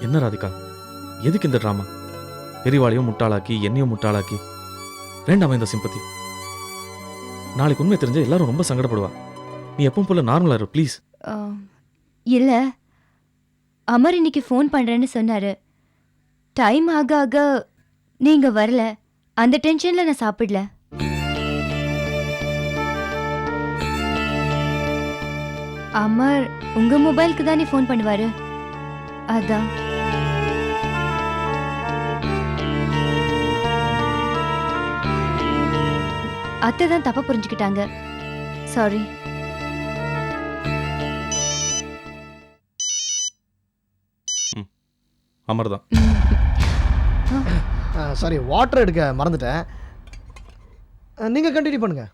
என்ன ராதிகா? எதுக்கு இந்த ட்ராமா பெரியவாளையும் முட்டாளாக்கி என்னையும் முட்டாளாக்கி. வேண்டாமா இந்த சிம்பத்தி நாளைக்கு உண்மை தெரிஞ்ச எல்லாரும் ரொம்ப சங்கடப்படுவா. நீ எப்பவும் போல நார்மலா இரு ப்ளீஸ் ஆ, இல்ல. அமர் இன்னைக்கு ஃபோன் பண்றேன்னு சொன்னாரு. டைம் ஆக ஆக நீங்க வரல. அந்த டென்ஷன்ல நான் சாப்பிடல. அமர் உங்க மொபைலுக்கு தானே ஃபோன் பண்ணுவாரு? அதான். அத்தை தான் தப்பா புரிஞ்சுக்கிட்டாங்க. சாரி அமர் தான் சாரி வாட்டர் எடுக்க மறந்துட்டேன். நீங்கள் கண்டினியூ பண்ணுங்க.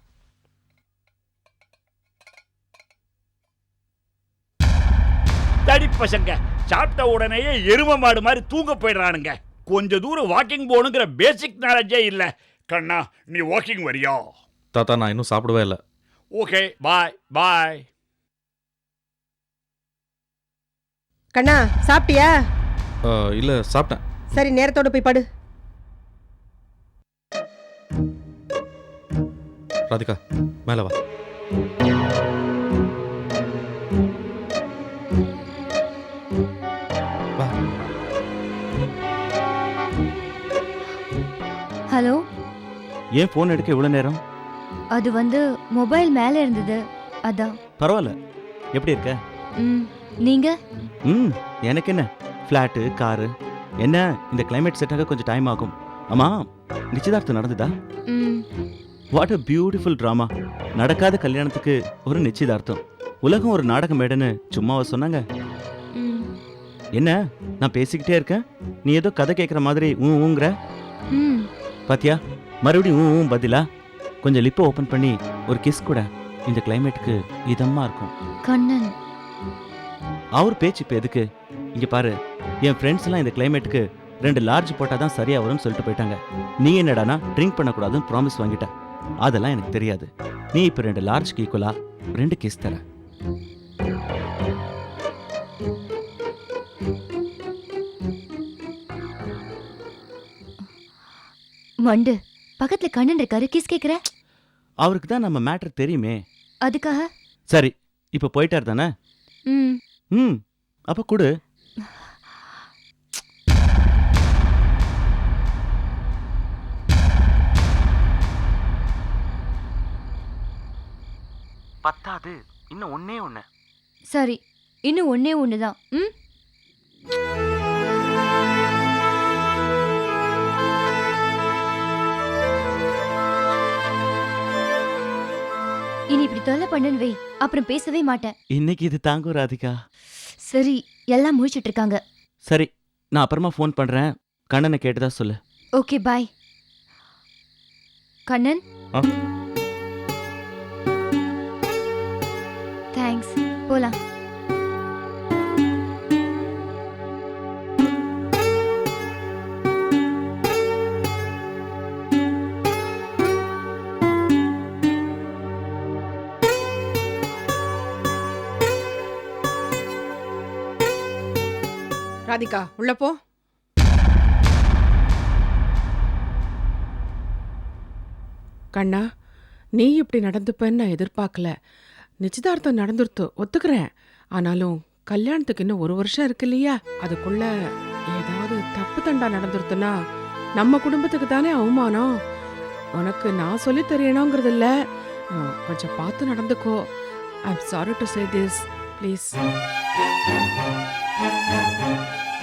தடி பசங்க சாப்பிட்ட உடனேயே எரும மாடு மாதிரி தூங்க போயிடுறானுங்க. கொஞ்ச தூரம் வாக்கிங் போகணுங்கிற பேசிக் நாலேஜே இல்லை. கண்ணா நீ வாக்கிங் வரியா? தாத்தா நான் இன்னும் சாப்பிடவே இல்லை. ஓகே பாய் பாய் கண்ணா சாப்பிட்டியா? இல்லை சாப்பிட்டேன். சரி நேரத்தோட போய் படு. ராதிகா மேலே வா. வா. ஹலோ? ஏன் ஃபோன் எடுக்க இவ்வளோ நேரம்? அது வந்து மொபைல் மேலே இருந்தது அதான். பரவாயில்ல எப்படி இருக்க? ம் நீங்க? ம் எனக்கு என்ன? ஃப்ளாட்டு காரு என்ன? இந்த climate செட் ஆக கொஞ்சம் டைம் ஆகும். ஆமா நிச்சயதார்த்தம் நடந்துதா? ம். வாட் அ பியூட்டிஃபுல் ட்ராமா நடக்காத கல்யாணத்துக்கு ஒரு நிச்சயதார்த்தம். உலகம் ஒரு நாடகம் மேடன்னு சும்மாவா சொன்னாங்க. என்ன? நான் பேசிக்கிட்டே இருக்கேன்? நீ ஏதோ கதை கேட்குற மாதிரி ஊ ஊங்குற? ம். பாத்தியா? மறுபடியும் ஊ ஊ பதிலா? கொஞ்சம் லிப்பை ஓப்பன் பண்ணி ஒரு கிஸ் கூட இந்த கிளைமேட்டுக்கு இதமா இருக்கும். கண்ணன். அவர் பேச்சு இப்போ எதுக்கு? இங்க பாரு என் ஃப்ரெண்ட்ஸ் எல்லாம் இந்த கிளைமேட்டுக்கு ரெண்டு லார்ஜ் போட்டால் தான் சரியா வரும்னு சொல்லிட்டு போயிட்டாங்க. நீ என்னடானா ட்ரிங்க் பண்ணக்கூடாதுன்னு ப்ராமிஸ் வாங்கிட்ட. அதெல்லாம் எனக்கு தெரியாது. நீ இப்போ ரெண்டு லார்ஜ்க்கு ஈக்குவலா ரெண்டு கிஸ் தர. மண்டு பக்கத்துல கண்ணன் இருக்காரு கிஸ் கேக்குற? அவருக்கு தான் நம்ம மேட்டர் தெரியுமே. அதுக்காக? சரி இப்போ போயிட்டார் தானே? ம். ம் அப்போ கொடு. பத்தாது இன்னும் ஒன்னே ஒன்று சரி இன்னும் ஒண்ணே ஒண்ணுதான். ம்? தொல்லை பண்ணுன்னு வை. அப்புறம் பேசவே மாட்டேன். இன்னைக்கு இது தாங்கும் ராதிகா. சரி எல்லாம் முழிச்சிட்டு இருக்காங்க சரி நான் அப்புறமா ஃபோன் பண்ணுறேன் கண்ணனை கேட்டதா சொல்லு. Okay bye Kannan? ஆ. தேங்க்ஸ் போலாம். ராதிகா உள்ள போ. கண்ணா நீ இப்படி நடந்துப்பேன்னு நான் எதிர்பார்க்கல. நிச்சயதார்த்தம் நடந்துருத்து ஒத்துக்கிறேன். ஆனாலும் கல்யாணத்துக்கு இன்னும் ஒரு வருஷம் இருக்கு இல்லையா? அதுக்குள்ள ஏதாவது தப்பு தண்டா நடந்துருத்துன்னா நம்ம குடும்பத்துக்கு தானே அவமானம்? உனக்கு நான் சொல்லி தெரியணுங்கிறது இல்ல கொஞ்சம் பார்த்து நடந்துக்கோ. I am sorry to say this please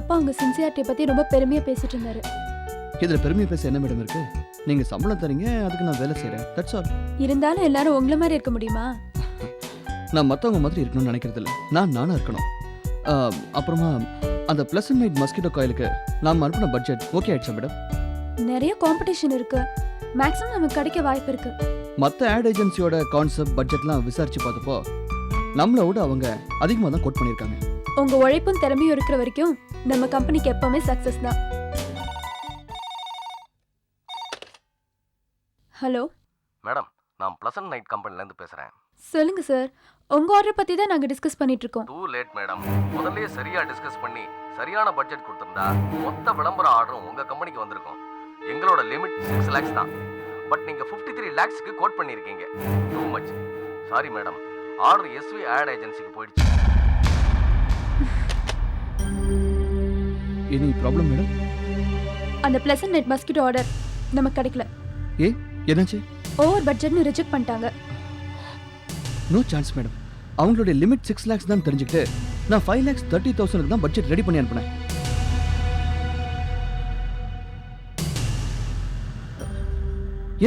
அப்பா உங்க சின்சியாரிட்டி பத்தி ரொம்ப பெருமையா பேசிட்டு இருந்தாரு. இதில் பெருமை பேச என்ன மேடம் இருக்கு? நீங்கள் சம்பளம் தரீங்க அதுக்கு நான் வேலை செய்கிறேன் தட்ஸ் ஆல் இருந்தாலும் எல்லாரும் உங்களை மாதிரி இருக்க முடியுமா? நான் மற்றவங்க மாதிரி இருக்கணும்னு நினைக்கிறது இல்லை. நான் நானாக இருக்கணும். அப்புறமா அந்த ப்ளஸ் அண்ட் நைட் மஸ்கிட்டோ காயிலுக்கு நாம் அனுப்பின பட்ஜெட் ஓகே ஆயிடுச்சா மேடம் நிறைய காம்படிஷன் இருக்கு. மேக்ஸிமம் நமக்கு கிடைக்க வாய்ப்பு இருக்கு. மற்ற ஆட் ஏஜென்சியோட கான்செப்ட் பட்ஜெட்லாம் விசாரிச்சு பார்த்தப்போ நம்மளை விட அவங்க அதிகமாக தான் கோட் பண்ணியிருக்காங்க. உங்க உழைப்பும் திறமையும் இருக்கிற வரைக்கும் நம்ம கம்பெனிக்கு எப்பவுமே சக்சஸ் தான். ஹலோ மேடம் நான் ப்ளசன்ட் நைட் கம்பெனிலேருந்து பேசுகிறேன் சொல்லுங்க சார் உங்க ஆர்டர் பத்தி தான் நாங்க டிஸ்கஸ் பண்ணிட்டு இருக்கோம். டூ லேட் மேடம் முதல்லயே சரியா டிஸ்கஸ் பண்ணி சரியான பட்ஜெட் கொடுத்திருந்தா மொத்த விளம்பர ஆர்டரும் உங்க கம்பெனிக்கு வந்திருக்கும். எங்களோட லிமிட் சிக்ஸ் லேக்ஸ் தான். பட் நீங்க ஃபிஃப்டி த்ரீ லேக்ஸ்க்கு கோட் பண்ணியிருக்கீங்க too much sorry madam order SV ad ஏஜென்சிக்கு போயிடுச்சு. Any problem madam? அந்த பிளசன்ட் நெட் மஸ்கிட்டோ ஆர்டர் நமக்கு கிடைக்கல. ஏ என்னாச்சு? ஓவர் பட்ஜெட்னு ரிஜெக்ட் பண்ணிட்டாங்க. No chance madam. அவங்களுடைய லிமிட் சிக்ஸ் லேக்ஸ் தான் தெரிஞ்சுக்கிட்டு நான் ஃபைவ் லேக்ஸ் தேர்ட்டி தௌசண்ட்க்கு தான் பட்ஜெட் ரெடி பண்ணி அனுப்பினேன்.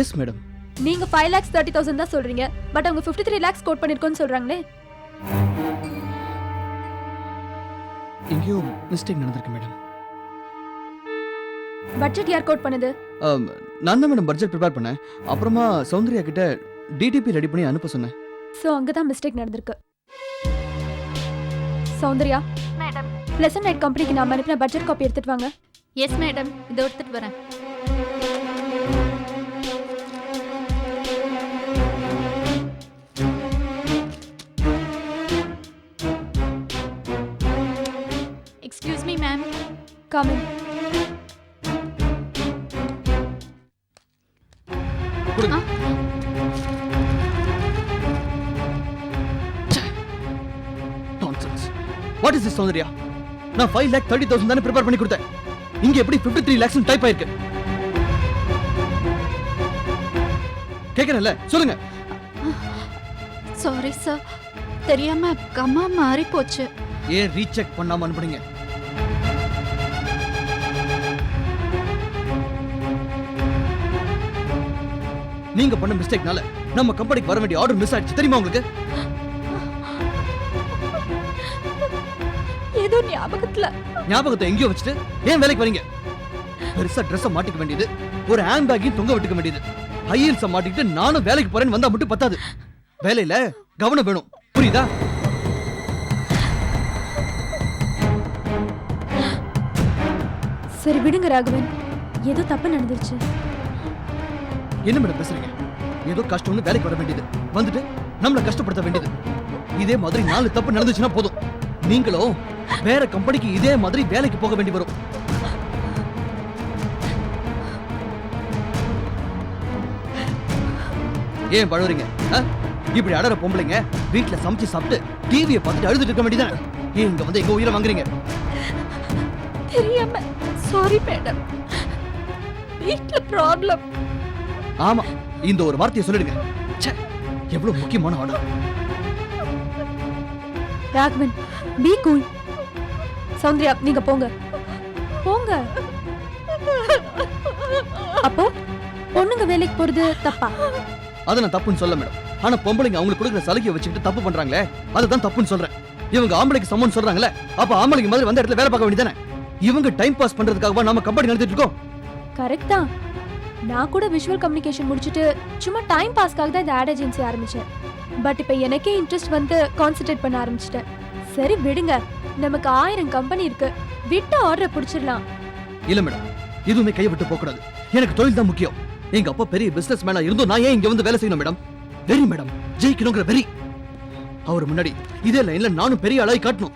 Yes madam. நீங்க ஃபைவ் லேக்ஸ் தேர்ட்டி தௌசண்ட் தான் சொல்றீங்க பட் அவங்க ஃபிஃப்டி த்ரீ லேக்ஸ் கோட் பண்ணிருக்கோன்னு சொல்றாங்களே. எங்கேயோ மிஸ்டேக் நடந்திருக்கு மேடம். பட்ஜெட் யார் கோட் பண்ணுது? நான் தான் மேடம் பட்ஜெட் ப்ரிப்பேர் பண்ணேன். அப்புறமா சௌந்தர்யா கிட்ட டிடிபி ரெடி பண்ணி அனுப்ப சொன்னேன். ஸோ அங்கே தான் மிஸ்டேக் நடந்திருக்கு. சௌந்தர்யா மேடம். பிளசன்ட் நைட் கம்பெனிக்கு நாம அனுப்பின பட்ஜெட் காப்பி எடுத்துட்டு வாங்க. Yes madam. இதை எடுத்துட்டு வரேன். Excuse me ma'am coming what is this Soundarya நான் ஃபைவ் லேக் தேர்ட்டி தௌசண்ட் தானே ப்ரிப்பேர் பண்ணி கொடுத்தேன். இங்க எப்படி ஃபிஃப்டி த்ரீ லேக்ஸ் டைப் ஆயிருக்கு? கேட்கறேன்ல சொல்லுங்க. சாரி சார் தெரியாம கம்மா மாறி போச்சு. ஏன் ரீசெக் பண்ணாம அனுப்புனீங்க? நீங்க பண்ண மிஸ்டேக்னால நம்ம கம்பெனிக்கு வர வேண்டிய ஆர்டர் மிஸ் ஆயிடுச்சு. தெரியுமா உங்களுக்கு? ஞாபகத்துல ஞாபகத்தை எங்கேயோ வச்சுட்டு ஏன் வேலைக்கு வரீங்க? பெருசா ட்ரெஸ்ஸை மாட்டிக்க வேண்டியது ஒரு ஹேண்ட் பேக்கையும் தொங்க விட்டுக்க வேண்டியது. ஹையல்ஸை மாட்டிக்கிட்டு நானும் வேலைக்கு போறேன்னு வந்தா மட்டும் பத்தாது. வேலையில கவனம் வேணும். புரியுதா? சரி விடுங்க ராகவன். ஏதோ தப்பு நடந்துருச்சு. என்ன மேடம் பேசுறீங்க? ஏதோ கஷ்டம்னு வேலைக்கு வர வேண்டியது. வந்துட்டு நம்மளை கஷ்டப்படுத்த வேண்டியது. இதே மாதிரி நாலு தப்பு நடந்துச்சுன்னா போதும். நீங்களும் வேற கம்பெனிக்கு இதே மாதிரி வேலைக்கு போக வேண்டி வரும். ஏன் பழகுறீங்க ஆ? இப்படி அடற பொம்பளைங்க வீட்ல சமைச்சு சாப்பிட்டு டிவியை பார்த்துட்டு அழுதுட்டு இருக்க வேண்டியதானே ஏன் இங்க வந்து எங்க உயிரை வாங்குறீங்க? தெரியாம சாரி மேடம் வீட்ல ப்ராப்ளம் ஆமா இந்த ஒரு வார்த்தையை சொல்லிடுங்க. எவ்வளவு முக்கியமான order Raghavan be cool Soundarya நீங்க போங்க. போங்க. அப்போ பொண்ணுங்க வேலைக்கு போறது தப்பா? அதை நான் தப்புன்னு சொல்ல மேடம். ஆனா பொம்பளைங்க அவங்களுக்கு கொடுக்குற சலுகையை வச்சுக்கிட்டு தப்பு பண்றாங்களே அதுதான் தப்புன்னு சொல்றேன். இவங்க ஆம்பளைக்கு சம்மன் சொல்றாங்களே அப்ப ஆம்பளைக்கு மாதிரி வந்த இடத்துல வேலை பார்க்க வேண்டியதானே இவங்க டைம் பாஸ் பண்றதுக்காகவா நம்ம கம்பெனி நடத்திட்டு இருக்கோம்? கரெக்ட் தான். நான் கூட விஷுவல் கம்யூனிகேஷன் முடிச்சுட்டு சும்மா டைம் பாஸ்க்காக தான் இந்த ஆட் ஏஜென்சி ஆரம்பிச்சேன். பட் இப்போ எனக்கே இன்ட்ரெஸ்ட் வந்து கான்சென்ட்ரேட் பண்ண ஆரம்பிச்சிட்டேன். சரி விடுங்க. நமக்கு ஆயிரம் கம்பெனி இருக்கு. விட்ட ஆர்டரை பிடிச்சிடலாம். இல்ல மேடம் எதுவுமே கையை விட்டு போக கூடாது எனக்கு தொழில் தான் முக்கியம். எங்க அப்பா பெரிய பிசினஸ் மேனா இருந்தும் நான் ஏன் இங்க வந்து வேலை செய்யணும் மேடம் வெரி மேடம் ஜெயிக்கணுங்கிற வெறி. அவர் முன்னாடி இதே லைன்ல நானும் பெரிய ஆளாய் காட்டணும்.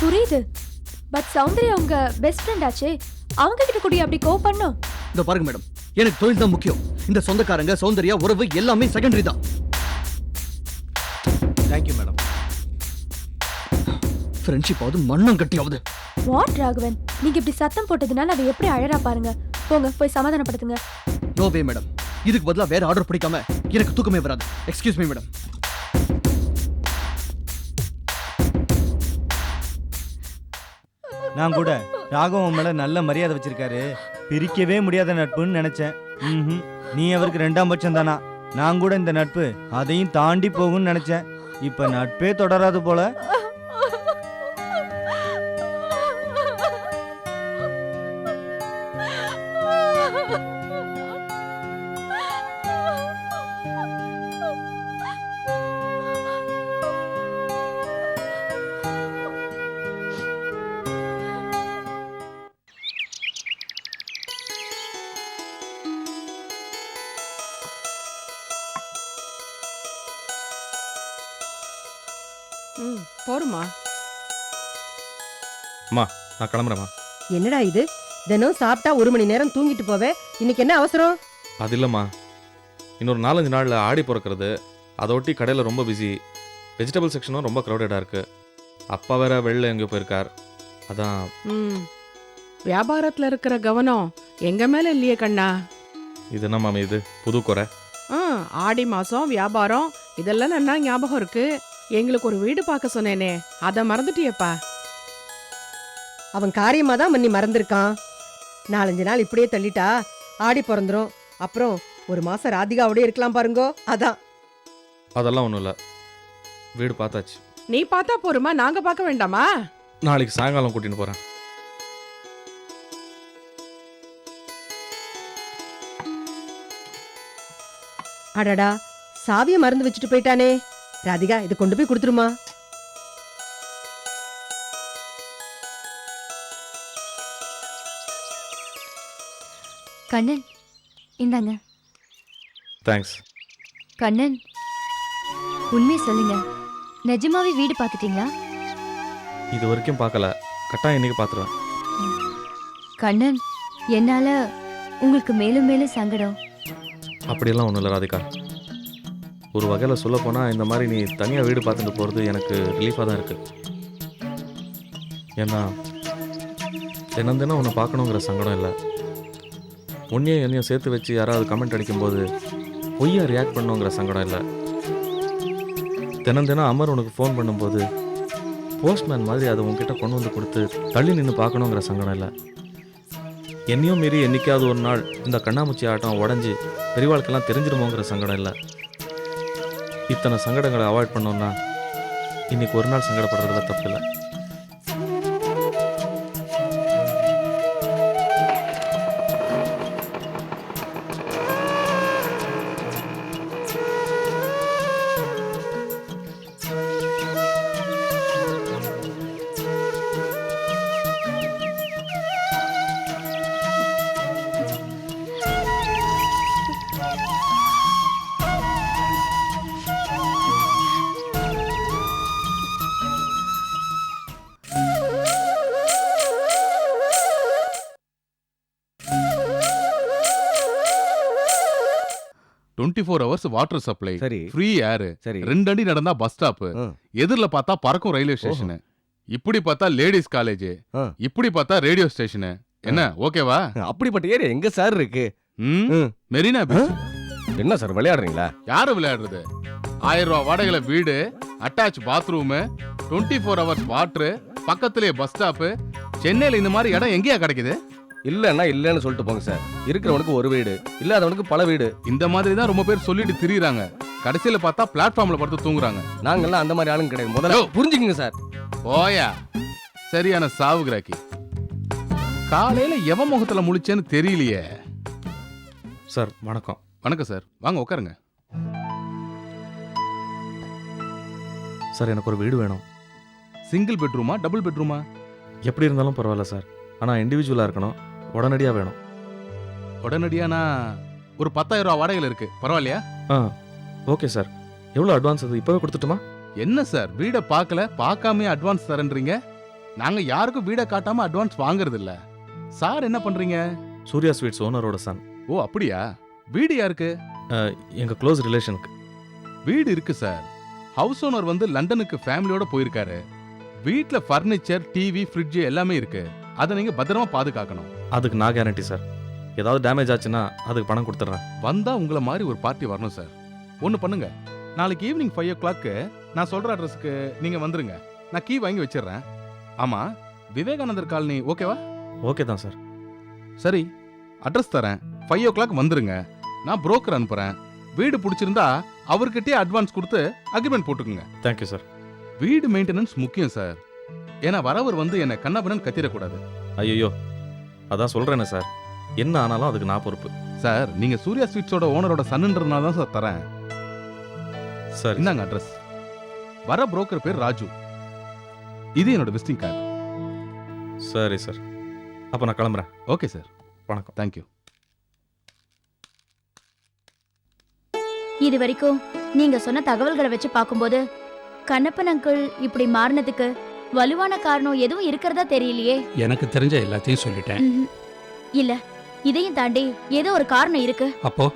புரியுது. பட் சௌந்தர்யா உங்க பெஸ்ட் ஃப்ரெண்ட் ஆச்சே. அவங்க கிட்ட கூட அப்படி கோ பண்ணும். இந்த பாருங்க மேடம் எனக்கு தொழில் தான் முக்கியம். இந்த சொந்தக்காரங்க சௌந்தர்யா உறவு எல்லாமே செகண்டரி தான். தேங்க்யூ மேடம் ஃப்ரெண்ட்ஷிப் ஆகுது மண்ணம் கட்டியாவது. வாட் ராகவன்? நீங்க இப்படி சத்தம் போட்டதுனால அவ எப்படி அழறா பாருங்க. போங்க போய் சமாதானப்படுத்துங்க. நோ வே மேடம் இதுக்கு பதிலா வேற ஆர்டர் பிடிக்காம எனக்கு தூக்கமே வராது. எக்ஸ்கியூஸ் மீ மேடம் நான் கூட ராகவன் மேல நல்ல மரியாதை வச்சிருக்காரு. பிரிக்கவே முடியாத நட்புன்னு நினைச்சேன். ம்ஹும். நீ அவருக்கு ரெண்டாம் பட்சம் தானா? நான் கூட இந்த நட்பு அதையும் தாண்டி போகும்னு நினைச்சேன். இப்ப நட்பே தொடராது போல. அம்மா நான் கிளம்புறேம்மா. என்னடா இது? தினம் சாப்பிட்டா ஒரு மணி நேரம் தூங்கிட்டு போவே. இன்னைக்கு என்ன அவசரம்? அது இல்லைம்மா. இன்னொரு நாலஞ்சு நாளில் ஆடி பிறக்கிறது. அதை ஒட்டி கடையில் ரொம்ப பிஸி வெஜிடபிள் செக்ஷனும் ரொம்ப க்ரௌடடாக இருக்குது அப்பா வேற வெளில எங்கேயோ போயிருக்கார். அதான். ம். வியாபாரத்துல இருக்கிற கவனம் எங்க மேல இல்லையே கண்ணா. இது என்ன மாமி இது? புது குறை. ஆ ஆடி மாசம் வியாபாரம் இதெல்லாம் நல்லா ஞாபகம் இருக்கு. எங்களுக்கு ஒரு வீடு பார்க்க சொன்னேனே. அதை மறந்துட்டியேப்பா. அவன் காரியமா தான் மன்னி மறந்திருக்கான். நாலஞ்சு நாள் இப்படியே தள்ளிட்டா ஆடி பிறந்துரும். அப்புறம் ஒரு மாசம் ராதிகாவோடய இருக்கலாம் பாருங்கோ. அதான். அதெல்லாம் ஒன்றும் இல்லை. வீடு பார்த்தாச்சு. நீ பார்த்தா போருமா? நாங்க பார்க்க வேண்டாமா? நாளைக்கு சாயங்காலம் கூட்டின்னு போகிறேன் அடடா சாவிய மறந்து வச்சுட்டு போயிட்டானே. ராதிகா இதை கொண்டு போய் கொடுத்துருமா? கண்ணன். இந்தாங்க. தேங்க்ஸ் கண்ணன். உண்மையை சொல்லுங்க. நிஜமாவே வீடு பார்த்துட்டீங்களா? இது வரைக்கும் பார்க்கல. கட்டாயம் இன்னைக்கு பார்த்துருவேன். கண்ணன் என்னால உங்களுக்கு மேலும் மேலும் சங்கடம். அப்படியெல்லாம் ஒன்றும் இல்லை ராதிகா. ஒரு வகையில் சொல்ல போனால் இந்த மாதிரி நீ தனியாக வீடு பார்த்துட்டு போகிறது எனக்கு ரிலீஃபாக தான் இருக்குது ஏன்னா தினம் தினம் உன்னை பார்க்கணுங்கிற சங்கடம் இல்லை. உன்னையும் என்னையும் சேர்த்து வச்சு யாராவது கமெண்ட் அடிக்கும்போது பொய்யா ரியாக்ட் பண்ணுங்கிற சங்கடம் இல்லை. தினம் தினம் அமர் உனக்கு ஃபோன் பண்ணும்போது போஸ்ட்மேன் மாதிரி அதை உங்ககிட்ட கொண்டு வந்து கொடுத்து தள்ளி நின்று பார்க்கணுங்கிற சங்கடம் இல்லை. என்னையும் மீறி என்றைக்காவது ஒரு நாள் இந்த கண்ணாமூச்சி ஆட்டம் உடஞ்சி பெரியவாளுக்கெல்லாம் தெரிஞ்சிருமோங்கிற சங்கடம் இல்லை. இத்தனை சங்கடங்களை அவாய்ட் பண்ணோன்னா இன்றைக்கி ஒரு நாள் சங்கடப்படுறதுல தப்பு இல்லை. Twenty four hours water supply சரி. ஃப்ரீ ஏர் சரி. ரெண்டு அடி நடந்தா பஸ் ஸ்டாப். எதிரில பார்த்தா பறக்கும் ரயில்வே ஸ்டேஷன் இப்படி பார்த்தா லேடிஸ் காலேஜ். இப்படி பார்த்தா ரேடியோ ஸ்டேஷன் என்ன? ஓகேவா அப்படிப்பட்ட ஏரியா எங்க சார் இருக்கு? ம். மெரினா பீச் என்ன சார் விளையாடுறீங்களா? யாரு விளையாடுறது? ஆயிரம் ரூபாய் வாடகையில வீடு attach bathroom twenty four hours water பக்கத்திலே பஸ் ஸ்டாப் சென்னையில இந்த மாதிரி இடம் எங்கேயா கிடைக்குது? இல்லன்னா இல்லன்னு சொல்லிட்டு போங்க சார். இருக்கிறவனுக்கு ஒரு வீடு இல்லாதவனுக்கு பல வீடு. இந்த மாதிரி தான் ரொம்ப பேர் சொல்லிட்டு திரியுறாங்க. கடைசியில பார்த்தா பிளாட்ஃபார்ம்ல படுத்து தூங்குறாங்க. நாங்கெல்லாம் அந்த மாதிரி ஆளுங்க கிடையாது. முதல்ல. புரிஞ்சுக்கங்க சார். போயா? சரியான சாவு கிராக்கி. காலையில எவன் முகத்துல முழிச்சேன்னு தெரியலையே. சார் வணக்கம். வணக்கம் சார். வாங்க உட்காருங்க. சார் எனக்கு ஒரு வீடு வேணும். சிங்கிள் பெட்ரூமா டபுள் பெட்ரூமா எப்படி இருந்தாலும் பரவாயில்ல சார். ஆனால் இண்டிவிஜுவலாக இருக்கணும். உடனடியாக வேணும். உடனடியானா ஒரு பத்தாயிரம் ரூபா வாடகையில் இருக்கு. பரவாயில்லையா? ஆ ஓகே சார். எவ்வளோ அட்வான்ஸ் அது? இப்போவே கொடுத்துட்டுமா? என்ன சார்? வீடை பார்க்கல பார்க்காமயே அட்வான்ஸ் தரேன்றீங்க? நாங்க யாருக்கும் வீடை காட்டாம அட்வான்ஸ் வாங்குறது இல்ல சார் என்ன பண்றீங்க? சூர்யா ஸ்வீட்ஸ் ஓனரோட சன் ஓ அப்படியா? வீடு யாருக்கு? எங்கள் க்ளோஸ் ரிலேஷனுக்கு வீடு இருக்கு சார். ஹவுஸ் ஓனர் வந்து லண்டனுக்கு ஃபேமிலியோட போயிருக்காரு. வீட்ல ஃபர்னிச்சர் டிவி ஃப்ரிட்ஜ் எல்லாமே இருக்கு. அதை நீங்க பத்திரமா பாதுகாக்கணும். அதுக்கு நான் கேரண்டி சார் ஏதாவது டேமேஜ் ஆச்சுன்னா அதுக்கு பணம் கொடுத்துட்றேன். வந்தா உங்களை மாதிரி ஒரு பார்ட்டி வரணும் சார் ஒன்று பண்ணுங்க. நாளைக்கு ஈவினிங் ஃபைவ் ஓ கிளாக்கு நான் சொல்ற அட்ரஸ்க்கு நீங்க வந்துருங்க. நான் கீ வாங்கி வச்சிடுறேன். ஆமா விவேகானந்தர் காலனி ஓகேவா ஓகே தான் சார் சரி அட்ரஸ் தரேன். ஃபைவ் ஓ கிளாக் வந்துருங்க. நான் புரோக்கர் அனுப்புறேன். வீடு பிடிச்சிருந்தா அவர்கிட்டயே அட்வான்ஸ் கொடுத்து அக்ரிமெண்ட் போட்டுக்குங்க. தேங்க்யூ சார் வீடு மெயின்டெனன்ஸ் முக்கியம் சார் ஏன்னா வரவர் வந்து என்னை கண்ணபுரன் கத்திரக்கூடாது ஐயோ அதான் சொல்கிறேனே சார். என்ன ஆனாலும் அதுக்கு நான் பொறுப்பு. சார் நீங்க சூர்யா ஸ்வீட்ஸோட ஓனரோட சன்னுன்றதுனால தான் சார் தரேன். சரி. இந்தாங்க அட்ரஸ். வர புரோக்கர் பேர் ராஜு. இது என்னோட விசிட்டிங் கார்டு. சரி சார். அப்போ நான் கிளம்புறேன். Okay sir. வணக்கம். தேங்க்யூ இது வரைக்கும் நீங்க சொன்ன தகவல்களை வச்சு பார்க்கும்போது கண்ணப்பன் அங்கிள் இப்படி மாறினதுக்கு வலுவான காரணம் எதுவும் இருக்கிறதா தெரியலையே. எனக்கு தெரிஞ்ச எல்லாத்தையும் சொல்லிட்டேன். ம்ஹும். இல்ல இதையும் தாண்டி ஏதோ ஒரு காரணம் இருக்கு. அப்போ?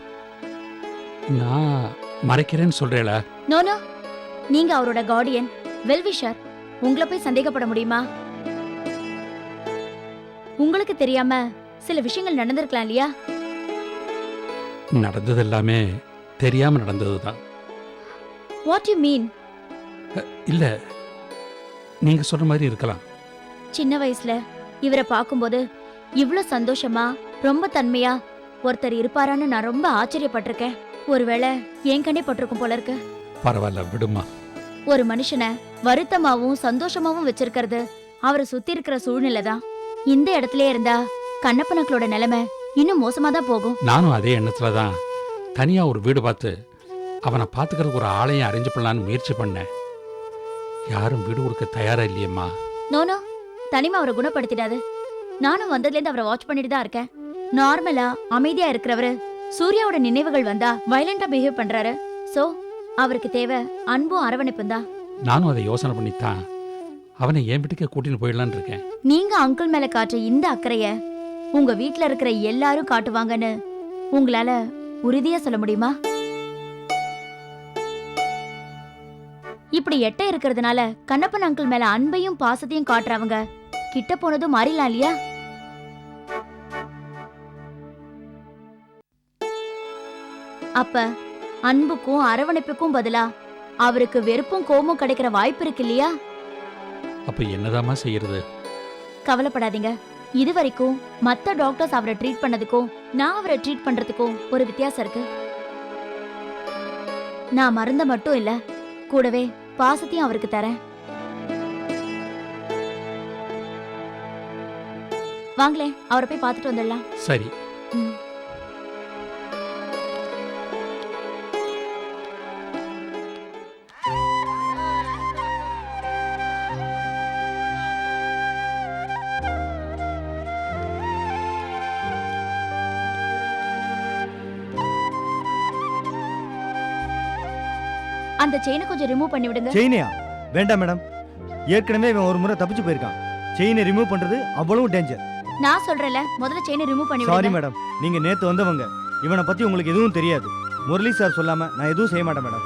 நான் மறைக்கிறேன்னு சொல்றேல நோனோ நீங்க அவரோட கார்டியன் வெல்விஷர். உங்களை போய் சந்தேகப்பட முடியுமா? உங்களுக்கு தெரியாம சில விஷயங்கள் நடந்திருக்கலாம் இல்லையா? நடந்தது எல்லாமே தெரியாம நடந்தது தான் வாட் யூ மீன் இல்ல நீங்க சொல்ற மாதிரி இருக்கலாம். சின்ன வயசுல இவரை பார்க்கும்போது இவ்ளோ சந்தோஷமா ரொம்ப தன்மையா ஒருத்தர் இருப்பாரான்னு நான் ரொம்ப ஆச்சரியப்பட்டிருக்கேன். ஒருவேளை என் கண்ணே பட்டிருக்கும் போல இருக்கு. பரவாயில்ல விடுமா. ஒரு மனுஷனை வருத்தமாவும் சந்தோஷமாவும் வச்சிருக்கிறது அவரை சுத்தி இருக்கிற சூழ்நிலை தான் இந்த இடத்துல இருந்தா கண்ணப்பனக்களோட நிலைமை இன்னும் மோசமா தான் போகும். நானும் அதே எண்ணத்துல தான் தனியா ஒரு வீடு பார்த்து அவனை பார்த்துக்கிறதுக்கு ஒரு ஆளையும் அரேஞ்ச் பண்ணலான்னு முயற்சி பண்ணேன். யாரும் வீடு கொடுக்க தயாரா இல்லையம்மா. நோனோ? தனிமா அவரை குணப்படுத்திடாது. நானும் வந்ததுலேருந்து அவரை வாட்ச் பண்ணிட்டு தான் இருக்கேன் நார்மலா அமைதியா இருக்கிறவரு. சூர்யாவோட நினைவுகள் வந்தா வயலண்டா பிஹேவ் பண்றாரு. சோ அவருக்கு தேவை அன்பும் அரவணைப்பும் தான். நானும் அதை யோசனை பண்ணித்தான். அவனை என் வீட்டுக்கே கூட்டின்னு போயிடலான்னு இருக்கேன். நீங்க அங்கிள் மேல காட்டுற இந்த அக்கறைய உங்க வீட்ல இருக்கிற எல்லாரும் காட்டுவாங்கன்னு உங்களால உறுதியா சொல்ல முடியுமா? இப்படி எட்ட இருக்கிறதுனால கண்ணப்பன் அங்கிள் மேல அன்பையும் பாசத்தையும் காட்டுறவங்க கிட்ட போனதும் மாறிடலாம் இல்லையா? அப்ப அன்புக்கும் அரவணைப்புக்கும் பதிலா அவருக்கு வெறுப்பும் கோபமும் கிடைக்கிற வாய்ப்பு இருக்கு இல்லையா? அப்ப என்னதாம்மா செய்யறது? கவலைப்படாதீங்க. இது வரைக்கும் மத்த டாக்டர்ஸ் அவரை ட்ரீட் பண்ணதுக்கும் நான் அவரை ட்ரீட் பண்றதுக்கும் ஒரு வித்தியாசம் இருக்கு. நான் மருந்த மட்டும் இல்ல. கூடவே பாசத்தையும் அவருக்கு தரேன். வாங்களே அவரை போய் பார்த்துட்டு வந்துடலாம். சரி. ம். அந்த செயினை கொஞ்சம் ரிமூவ் பண்ணி விடுங்க. செயினையா வேண்டாம் மேடம் ஏற்கனவே இவன் ஒரு முறை தப்பிச்சு போயிருக்கான். செயினை ரிமூவ் பண்றது அவ்வளவு டேஞ்சர் நான் சொல்றேன்ல முதல்ல செயினை ரிமூவ் பண்ணி சாரி விடுங்க மேடம் நீங்க நேத்து வந்தவங்க. இவனை பத்தி உங்களுக்கு எதுவும் தெரியாது. முரளி சார் சொல்லாம நான் எதுவும் செய்ய மாட்டேன் மேடம்